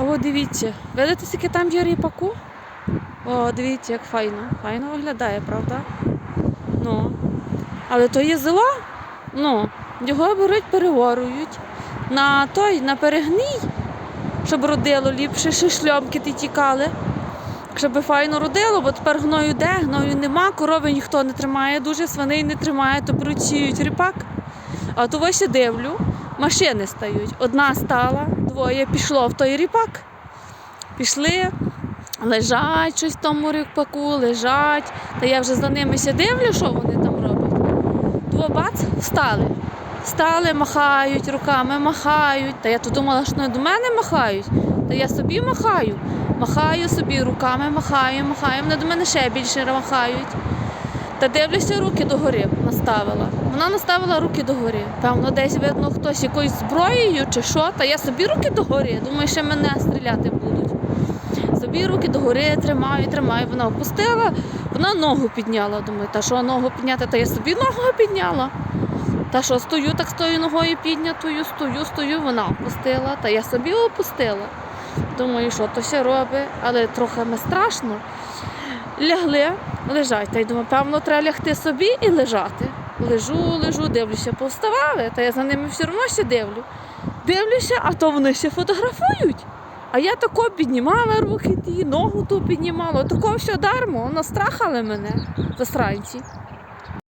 А от дивіться, видите, скільки там є ріпаку? О, дивіться, як файно. Файно виглядає, правда? Ну. Але то є зело, ну, його беруть, переворують на той, на перегній, щоб родило ліпше, ще шльомки ті тікали. Щоб файно родило, бо тепер гною де, гною нема, корови ніхто не тримає, дуже свиней не тримає, то сіють ріпак. А то ось я дивлю, машини стають. Одна стала, двоє пішло в той ріпак. Пішли, лежать щось в тому ріпаку, лежать. Та я вже за ними ся дивлю, що вони там роблять. Тво бац, встали. Встали, махають, руками махають. Та я то думала, що не до мене махають. Та я собі махаю. Махаю собі, руками махаю, махаю. Вони до мене ще більше махають. Та дивлюся, руки догори наставила. Вона наставила руки догори. Певно, десь видно хтось якоюсь зброєю чи що. Та я собі руки догори. Думаю, ще мене стріляти будуть. Собі руки догори тримаю, тримаю. Вона опустила, вона ногу підняла. Думаю, та що ногу підняти? Та я собі ногу підняла. Та що стою, так стою ногою піднятою, стою, стою, вона опустила, та я собі опустила. Думаю, що то все робить, але трохи не страшно. Лягли, лежать. Та й думаю, певно, треба лягти собі і лежати. Лежу, лежу, дивлюся, повставали, та я за ними все одно ще дивлю. Дивлюся, а то вони ще фотографують. А я тако піднімала руки, ті, ногу ту піднімала, тако все дармо, настрахали мене засранці.